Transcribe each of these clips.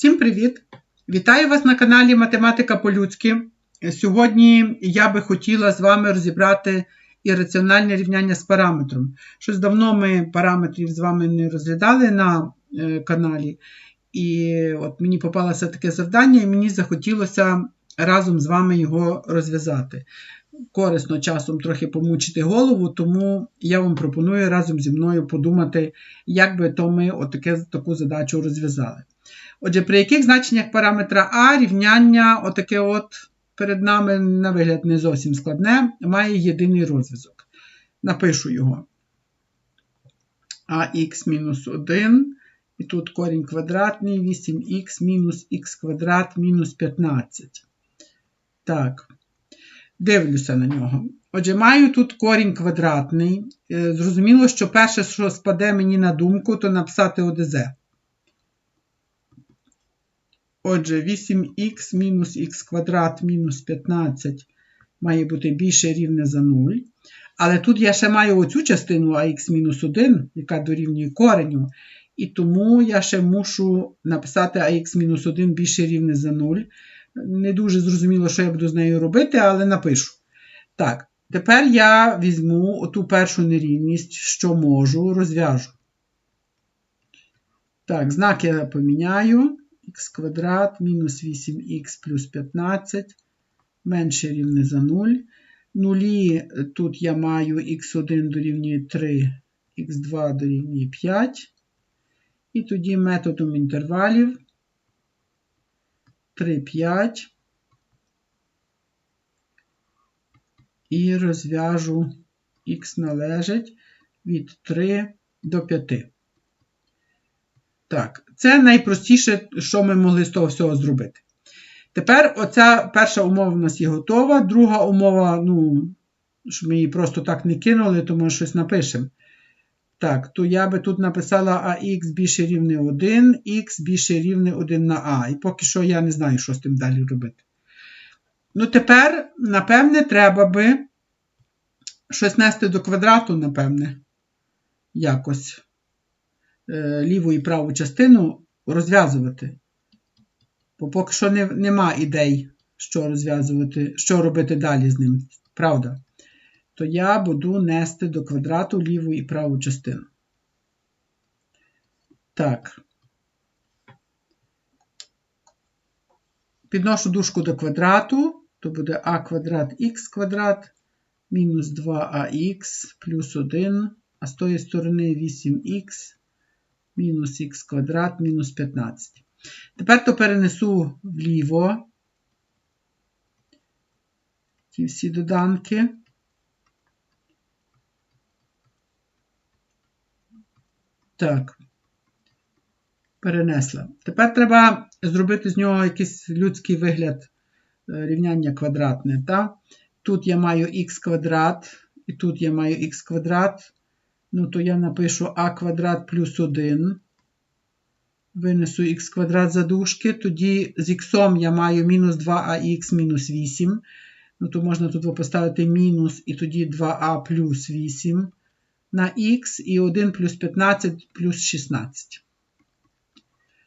Всім привіт! Вітаю вас на каналі Математика по-людськи. Сьогодні я би хотіла з вами розібрати ірраціональне рівняння з параметром. Щось давно ми параметрів з вами не розглядали на е, каналі. І от мені попалося таке завдання, і мені захотілося разом з вами його розв'язати. Корисно часом трохи помучити голову, тому я вам пропоную разом зі мною подумати, як би то ми отаке, таку задачу розв'язали. Отже, при яких значеннях параметра А рівняння, отаке от перед нами, на вигляд, не зовсім складне, має єдиний розв'язок. Напишу його. ах мінус 1. І тут корінь квадратний, 8х мінус х квадрат мінус 15. Так, дивлюся на нього. Отже, маю тут корінь квадратний. Е, зрозуміло, що перше, що спаде мені на думку, то написати ОДЗ. Отже, 8х мінус х квадрат мінус 15 має бути більше рівне за 0. Але тут я ще маю оцю частину ах мінус 1, яка дорівнює кореню. І тому я ще мушу написати ах мінус 1 більше рівне за 0. Не дуже зрозуміло, що я буду з нею робити, але напишу. Так, тепер я візьму оту першу нерівність, що можу, розв'яжу. Так, знак я поміняю х квадрат мінус 8х плюс 15 менше рівне за 0. Нулі тут я маю х1 дорівнює 3, х2 дорівнює 5. І тоді методом інтервалів 3, 5. І розв'яжу х належить від 3 до 5. Так, це найпростіше, що ми могли з того всього зробити. Тепер оця перша умова в нас є готова. Друга умова, ну, щоб ми її просто так не кинули, то ми щось напишемо. Так, то я би тут написала АХ більше рівне 1, х більше рівне 1 на А. І поки що я не знаю, що з тим далі робити. Ну, тепер, напевне, треба би щось нести до квадрату, напевне, якось. Е, ліву і праву частину розв'язувати. Бо поки що не, нема ідей, що розв'язувати, що робити далі з ним, правда? То я буду нести до квадрату ліву і праву частину. Так. Підношу дужку до квадрату, то буде а квадрат х квадрат мінус 2ах плюс 1, а з тої сторони 8х мінус х квадрат мінус 15. Тепер то перенесу вліво ті всі доданки. Так, перенесла. Тепер треба зробити з нього якийсь людський вигляд е, рівняння квадратне. Та? Тут я маю х квадрат, і тут я маю х квадрат ну то я напишу а квадрат плюс 1. Винесу х квадрат за дужки, тоді з х я маю мінус 2ах мінус 8. Ну, то можна тут поставити мінус і тоді 2а плюс 8 на х і 1 плюс 15 плюс 16.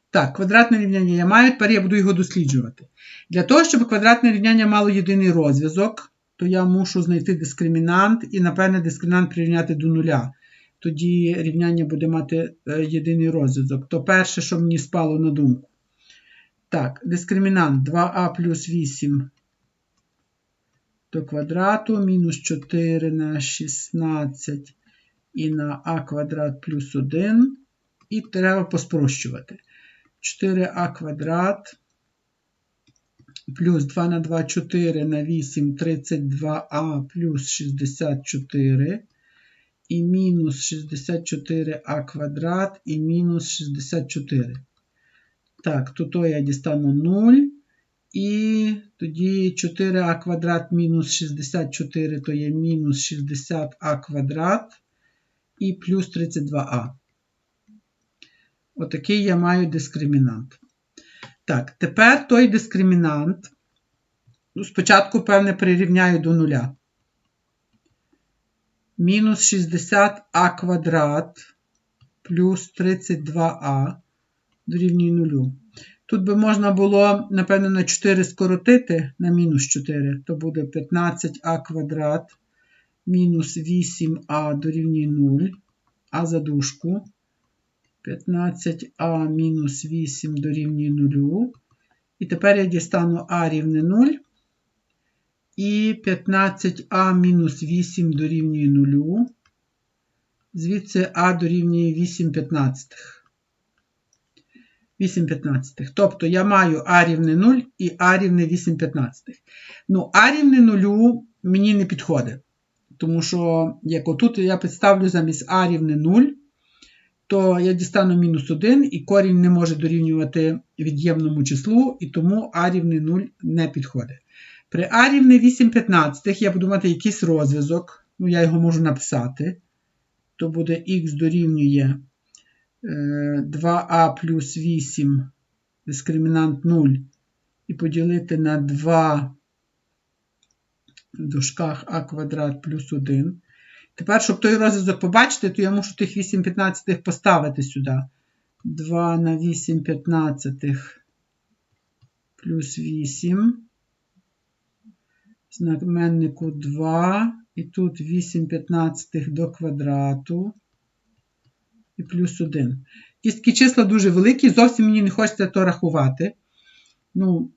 Так, квадратне рівняння я маю, тепер я буду його досліджувати. Для того, щоб квадратне рівняння мало єдиний розв'язок, то я мушу знайти дискримінант і, напевне, дискримінант прирівняти до нуля тоді рівняння буде мати е, єдиний розв'язок. То перше, що мені спало на думку. Так, дискримінант 2а плюс 8 до квадрату, мінус 4 на 16 і на а квадрат плюс 1. І треба поспрощувати. 4а квадрат плюс 2 на 2 4 на 8 32а плюс 64 і мінус 64а квадрат і мінус 64. Так, тут я дістану 0. І тоді 4а квадрат мінус 64, то є мінус 60а квадрат і плюс 32а. Отакий я маю дискримінант. Так, тепер той дискримінант. Ну, спочатку, певне, прирівняю до нуля мінус 60а квадрат плюс 32а дорівнює 0. Тут би можна було, напевно, на 4 скоротити на мінус 4, то буде 15а квадрат мінус 8а дорівнює 0, а за дужку 15а мінус 8 дорівнює 0. І тепер я дістану а рівне 0. І 15а мінус 8 дорівнює 0. Звідси а дорівнює 8 п'ятнадцятих. 8 п'ятнадцятих. Тобто я маю а рівне 0 і а рівне 8 п'ятнадцятих. Ну, а рівне 0 мені не підходить. Тому що, як отут я підставлю замість а рівне 0, то я дістану мінус 1, і корінь не може дорівнювати від'ємному числу, і тому а рівне 0 не підходить. При а рівне 8 п'ятнадцятих я буду мати якийсь розв'язок, ну я його можу написати. То буде х дорівнює 2а плюс 8 дискримінант 0 і поділити на 2 в дужках а квадрат плюс 1. Тепер, щоб той розв'язок побачити, то я мушу тих 8 15 поставити сюди. 2 на 8 15 плюс 8. Знаменнику 2. І тут 8 15 до квадрату. І плюс 1. Якісь такі числа дуже великі, зовсім мені не хочеться то рахувати. Ну,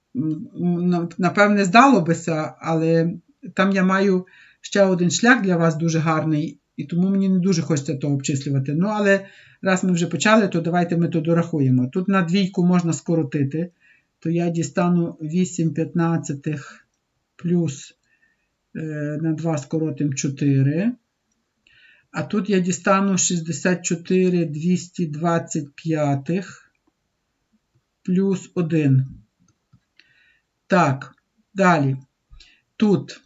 напевне, здалося, але там я маю ще один шлях для вас дуже гарний, і тому мені не дуже хочеться то обчислювати. Ну, але раз ми вже почали, то давайте ми то дорахуємо. Тут на двійку можна скоротити, то я дістану 8 п'ятнадцятих плюс е, на 2 скоротим 4. А тут я дістану 64 225 плюс 1. Так, далі. Тут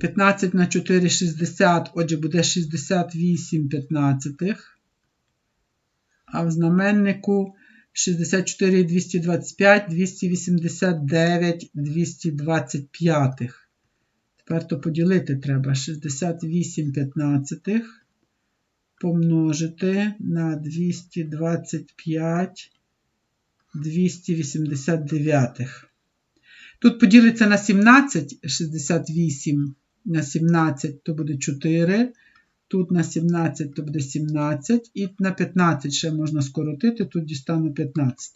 15 на 4 60, отже, буде 68 п'ятнадцятих. А в знаменнику 64 225, 289 225. Тепер то поділити треба 68 п'ятнадцятих помножити на 225 289. Тут поділиться на 17, 68 на 17 то буде 4. Тут на 17 то буде 17, і на 15 ще можна скоротити, тут дістану 15.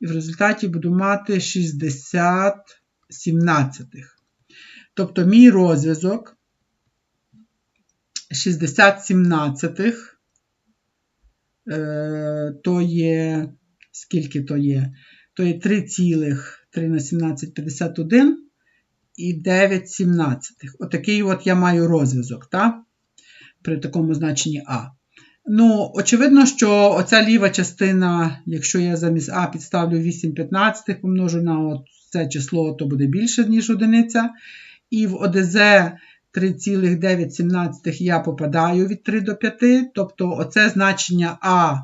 І в результаті буду мати 60 17. Тобто мій розв'язок 60 17 е, то є, скільки то є? То є 3 цілих 3 на 17 51 і 9 сімнадцятих. Отакий от я маю розв'язок, так? При такому значенні А. Ну, очевидно, що оця ліва частина, якщо я замість А підставлю 8 15 помножу на це число, то буде більше, ніж одиниця. І в ОДЗ 3,917 я попадаю від 3 до 5, тобто оце значення А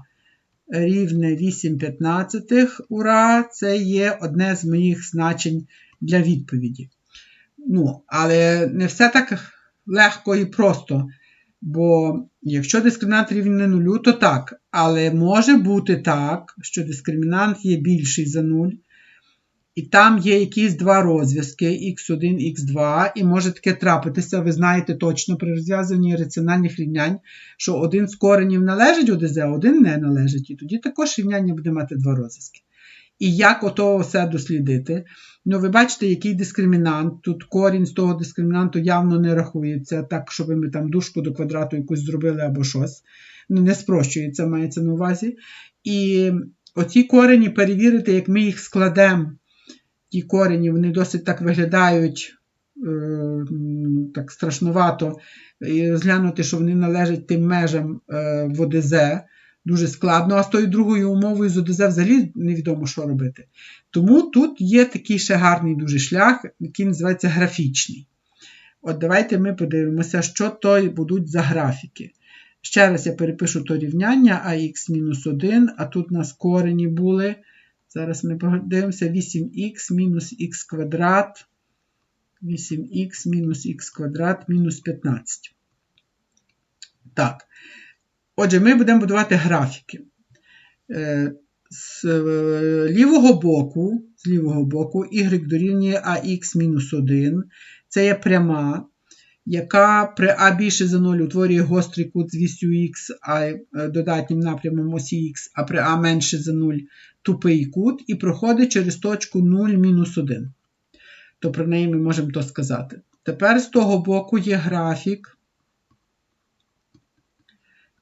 рівне 8 п'ятнадцятих, ура, це є одне з моїх значень для відповіді. Ну, Але не все так легко і просто. Бо якщо дискримінант рівне нулю, то так. Але може бути так, що дискримінант є більший за 0. І там є якісь два розв'язки x1, x2, і може таке трапитися, ви знаєте точно при розв'язанні раціональних рівнянь, що один з коренів належить ОДЗ, а один не належить. І тоді також рівняння буде мати два розв'язки. І як ото все дослідити? Ну, ви бачите, який дискримінант. Тут корінь з того дискримінанту явно не рахується, так, щоб ми там дужку до квадрату якусь зробили або щось. Ну, не спрощується, мається на увазі. І оці корені перевірити, як ми їх складемо ті корені, вони досить так виглядають е, так страшнувато. І розглянути, що вони належать тим межам е, в ОДЗ, дуже складно, а з тою другою умовою з ОДЗ взагалі невідомо, що робити. Тому тут є такий ще гарний дуже шлях, який називається графічний. От давайте ми подивимося, що то будуть за графіки. Ще раз я перепишу то рівняння ax-1, а тут у нас корені були. Зараз ми подивимося 8х мінус х квадрат. 8х мінус х квадрат мінус 15. Так. Отже, ми будемо будувати графіки. Е, з е, лівого боку, з лівого боку y дорівнює ax мінус 1. Це є пряма, яка при а більше за 0 утворює гострий кут з вісю х, а е, додатнім напрямом осі х, а при а менше за 0 тупий кут, і проходить через точку 0 мінус 1. То про неї ми можемо то сказати. Тепер з того боку є графік.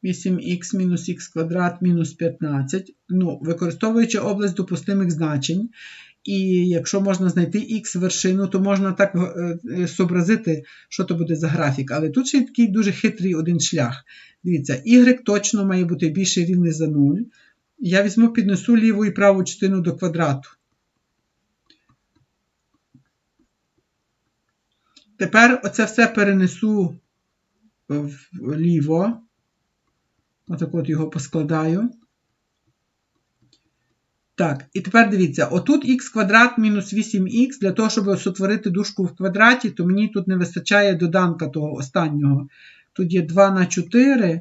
8х мінус х квадрат мінус 15. Ну, Використовуючи область допустимих значень. І якщо можна знайти х вершину, то можна так е, е, зобразити, що то буде за графік. Але тут ще такий дуже хитрий один шлях. Дивіться, y точно має бути більше рівне за 0. Я візьму, піднесу ліву і праву частину до квадрату. Тепер оце все перенесу вліво. Отак от його поскладаю. Так, і тепер дивіться, отут х квадрат мінус 8х, для того, щоб сотворити дужку в квадраті, то мені тут не вистачає доданка того останнього. Тут є 2 на 4.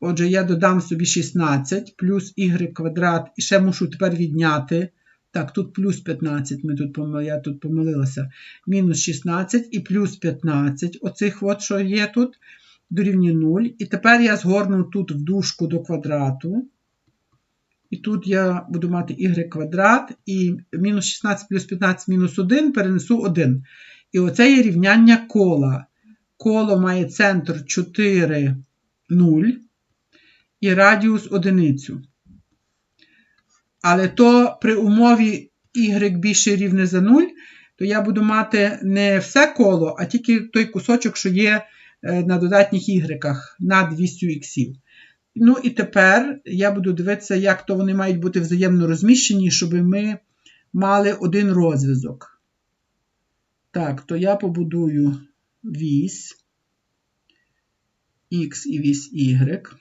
Отже, я додам собі 16 плюс y квадрат, і ще мушу тепер відняти. Так, тут плюс 15, ми тут я тут помилилася. Мінус 16 і плюс 15. Оцих от, що є тут, дорівнює 0. І тепер я згорну тут в дужку до квадрату. І тут я буду мати y квадрат, і мінус 16 плюс 15 мінус 1 перенесу 1. І оце є рівняння кола. Коло має центр 4, 0 і радіус 1. Але то при умові y більше рівне за 0, то я буду мати не все коло, а тільки той кусочок, що є на додатніх y над 200 х. Ну і тепер я буду дивитися, як то вони мають бути взаємно розміщені, щоб ми мали один розв'язок. Так, то я побудую вісь Х і вісь Y.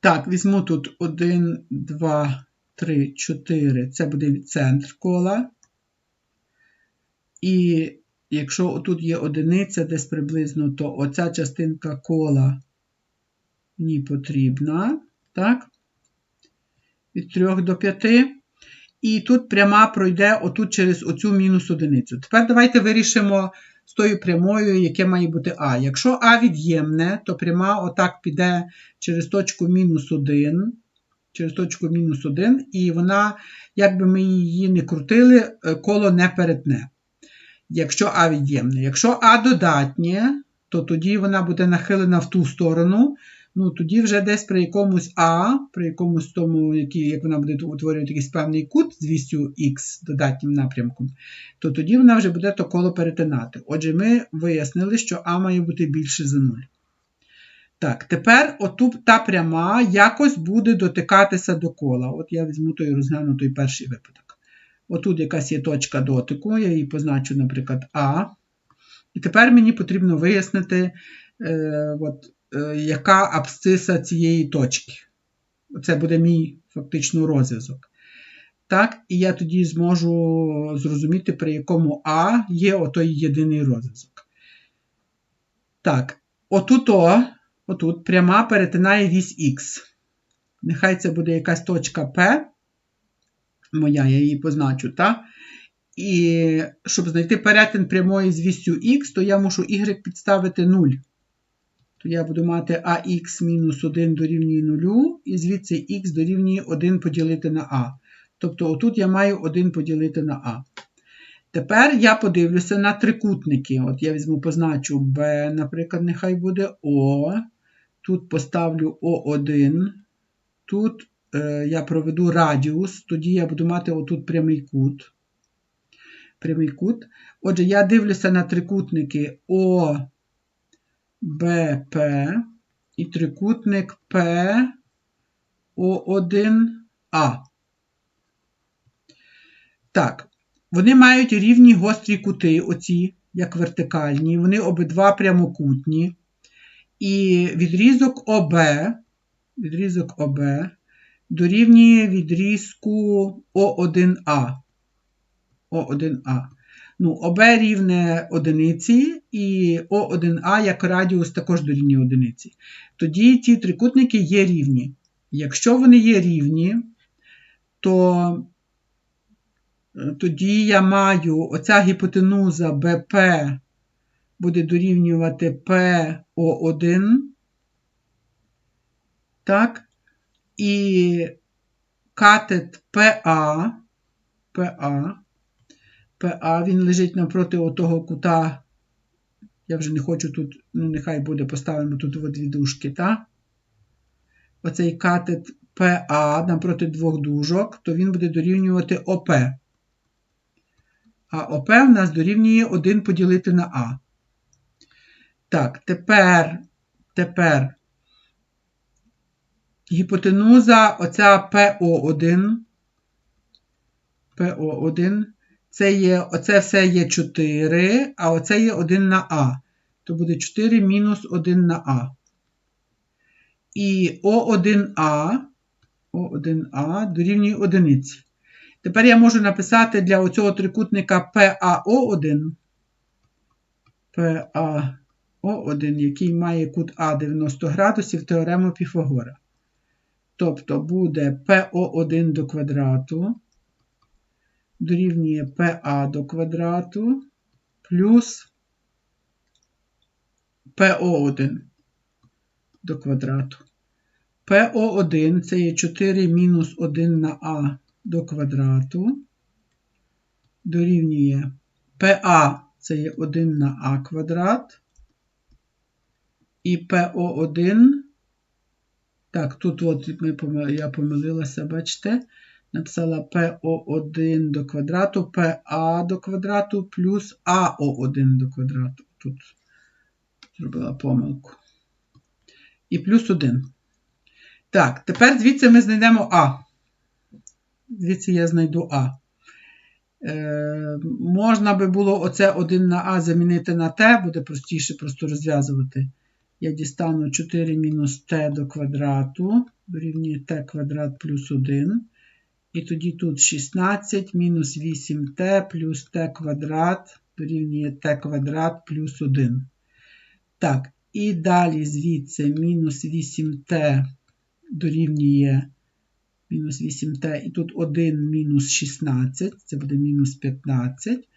Так, візьму тут 1, 2, 3, 4. Це буде центр кола. І якщо тут є одиниця десь приблизно, то оця частинка кола мені потрібна. Так? Від 3 до 5. І тут пряма пройде отут через оцю мінус одиницю. Тепер давайте вирішимо з тою прямою, яке має бути А. Якщо А від'ємне, то пряма отак піде через точку мінус 1. Через точку мінус 1, і вона, як би ми її не крутили, е, коло не перетне. Якщо А від'ємне. Якщо А додатнє, то тоді вона буде нахилена в ту сторону, ну тоді вже десь при якомусь А, при якомусь тому, який, як вона буде утворювати якийсь певний кут з вістю Х додатнім напрямком, то тоді вона вже буде то коло перетинати. Отже, ми вияснили, що А має бути більше за 0. Так, тепер отут та пряма якось буде дотикатися до кола. От я візьму той розгляну той перший випадок. Отут якась є точка дотику, я її позначу, наприклад, А. І тепер мені потрібно вияснити, е, от, Е, яка абсциса цієї точки. Це буде мій фактично розв'язок. Так, І я тоді зможу зрозуміти, при якому А є отой єдиний розв'язок. Так, отут, отут пряма перетинає вісь Х. Нехай це буде якась точка П. Моя, я її позначу, так? І щоб знайти перетин прямої з вісю Х, то я мушу y підставити 0 то я буду мати ax мінус 1 дорівнює 0, і звідси х дорівнює 1 поділити на а. Тобто отут я маю 1 поділити на а. Тепер я подивлюся на трикутники. От я візьму, позначу b, наприклад, нехай буде О. Тут поставлю О1. Тут я проведу радіус, тоді я буду мати отут прямий кут. Прямий кут. Отже, я дивлюся на трикутники О. БП і трикутник ПО1А. Так, вони мають рівні гострі кути, оці, як вертикальні, вони обидва прямокутні. І відрізок ОБ, відрізок ОБ дорівнює відрізку О1А. О1А. Ну, ОБ рівне одиниці, і О1А як радіус також дорівнює одиниці. Тоді ці трикутники є рівні. Якщо вони є рівні, то е, тоді я маю оця гіпотенуза БП буде дорівнювати ПО1. Так, і катет ПА, ПА, ПА, він лежить навпроти отого кута. Я вже не хочу тут, ну, нехай буде, поставимо тут дві дужки, так? Оцей катет ПА навпроти двох дужок, то він буде дорівнювати ОП. А ОП в нас дорівнює 1 поділити на А. Так, тепер, тепер гіпотенуза оця ПО1. ПО1. Це є, оце все є 4, а оце є 1 на А. То буде 4 мінус 1 на А. І О1А, О1А дорівнює одиниці. Тепер я можу написати для оцього трикутника ПАО1. ПАО1, який має кут А 90 градусів теорему Піфагора. Тобто буде ПО1 до квадрату дорівнює ПА до квадрату плюс ПО1 до квадрату. ПО1 це є 4 мінус 1 на А до квадрату. Дорівнює ПА це є 1 на А квадрат. І ПО1 так, тут от ми, я помилилася, бачите, написала ПО1 до квадрату, ПА до квадрату плюс АО1 до квадрату. Тут зробила помилку. І плюс 1. Так, тепер звідси ми знайдемо А. Звідси я знайду А. Е, Можна би було оце 1 на А замінити на Т, буде простіше просто розв'язувати я дістану 4 мінус t до квадрату, дорівнює t квадрат плюс 1. І тоді тут 16 мінус 8t плюс t квадрат дорівнює t квадрат плюс 1. Так, і далі звідси мінус 8t дорівнює мінус 8t, і тут 1 мінус 16, це буде мінус 15.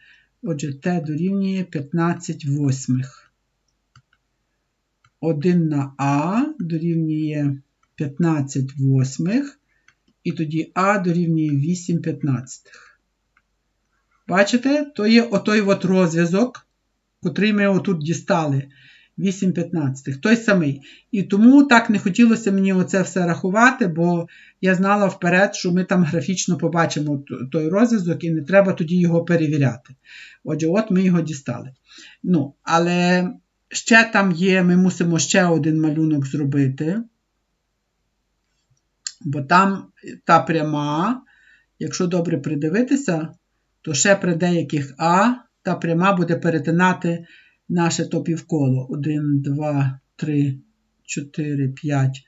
Отже, t дорівнює 15 восьмих. 1 на А дорівнює 15 восьмих, і тоді А дорівнює 8 п'ятнадцятих. Бачите, то є отой от розв'язок, котрий ми отут дістали. 8 п'ятнадцятих, той самий. І тому так не хотілося мені оце все рахувати, бо я знала вперед, що ми там графічно побачимо той розв'язок, і не треба тоді його перевіряти. Отже, от ми його дістали. Ну, Але Ще там є, ми мусимо ще один малюнок зробити. Бо там та пряма, якщо добре придивитися, то ще при деяких А та пряма буде перетинати наше то півколо. 1, 2, 3, 4, 5.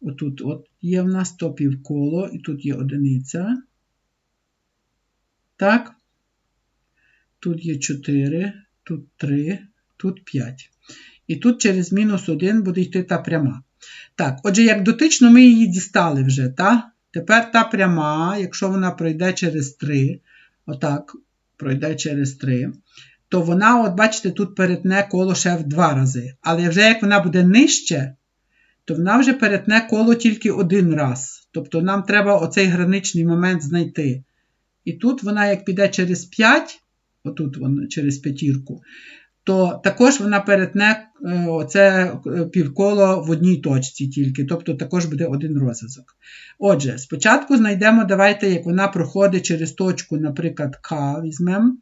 Отут от є в нас то півколо, і тут є одиниця. Так. Тут є 4, тут 3, тут 5. І тут через мінус 1 буде йти та пряма. Так, отже, як дотично ми її дістали вже. та? Тепер та пряма, якщо вона пройде через 3, отак, пройде через 3, то вона, от бачите, тут перетне коло ще в 2 рази. Але вже як вона буде нижче, то вона вже перетне коло тільки один раз. Тобто нам треба оцей граничний момент знайти. І тут вона, як піде через 5, отут вона через п'ятірку, то також вона перетне е, оце е, півколо в одній точці тільки, тобто також буде один розв'язок. Отже, спочатку знайдемо, давайте, як вона проходить через точку, наприклад, К візьмемо.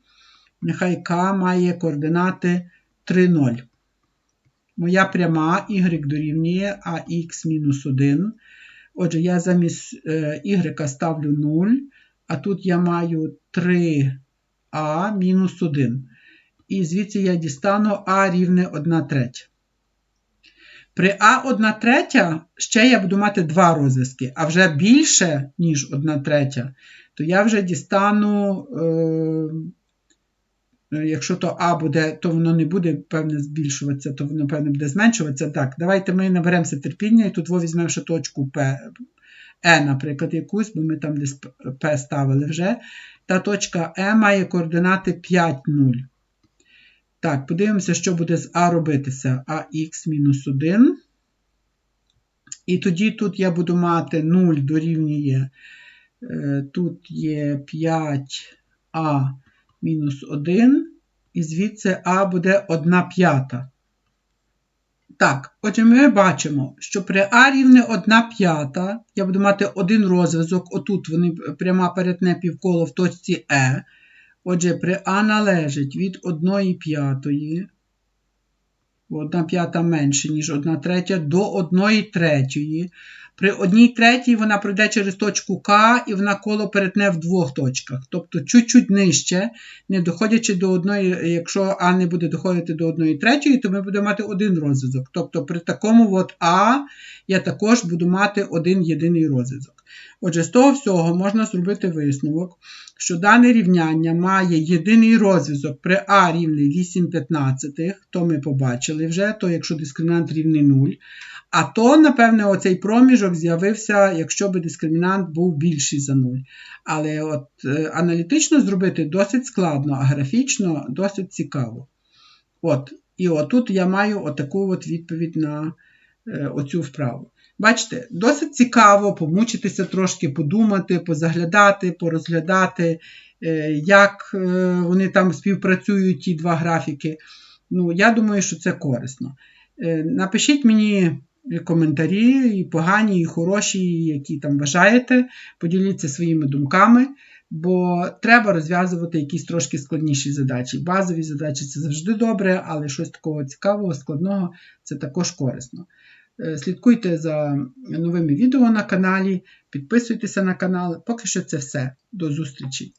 Нехай К має координати 3, 0. Моя пряма y дорівнює ax мінус 1. Отже, я замість е, y ставлю 0, а тут я маю 3а мінус 1 і звідси я дістану А рівне 1 третя. При А 1 третя ще я буду мати два розв'язки, а вже більше, ніж 1 третя, то я вже дістану, е, якщо то А буде, то воно не буде, певне, збільшуватися, то воно, певне, буде зменшуватися. Так, давайте ми наберемося терпіння і тут візьмемо ще точку П. Е, наприклад, якусь, бо ми там десь П ставили вже. Та точка Е має координати 5, 0. Так, подивимося, що буде з А робитися. АХ мінус 1. І тоді тут я буду мати 0 дорівнює. е, Тут є 5а мінус 1. І звідси А буде 1 п'ята. Так, отже, ми бачимо, що при А рівне 1 п'ята я буду мати один розв'язок. Отут вони пряма перетне півколо в точці Е. Отже, при А належить від 1 п'ятої, 1 п'ята менше, ніж 1 третя, до 1 третьої. При 1 третій вона пройде через точку К і вона коло перетне в двох точках. Тобто чуть-чуть нижче, не доходячи до одної, якщо А не буде доходити до 1 третьої, то ми будемо мати один розв'язок. Тобто при такому от А я також буду мати один єдиний розв'язок. Отже, з того всього можна зробити висновок, що дане рівняння має єдиний розв'язок при А рівний 8 15, то ми побачили вже, то якщо дискримінант рівний 0. А то, напевне, оцей проміжок з'явився, якщо би дискримінант був більший за 0. Але от е, аналітично зробити досить складно, а графічно досить цікаво. От, І отут я маю отаку от відповідь на е, оцю вправу. Бачите, досить цікаво помучитися трошки, подумати, позаглядати, порозглядати, е, як е, вони там співпрацюють, ті два графіки. Ну, Я думаю, що це корисно. Напишіть мені коментарі, і погані, і хороші, які там бажаєте. Поділіться своїми думками, бо треба розв'язувати якісь трошки складніші задачі. Базові задачі це завжди добре, але щось такого цікавого, складного це також корисно. Е, Слідкуйте за новими відео на каналі, підписуйтеся на канал. Поки що це все. До зустрічі!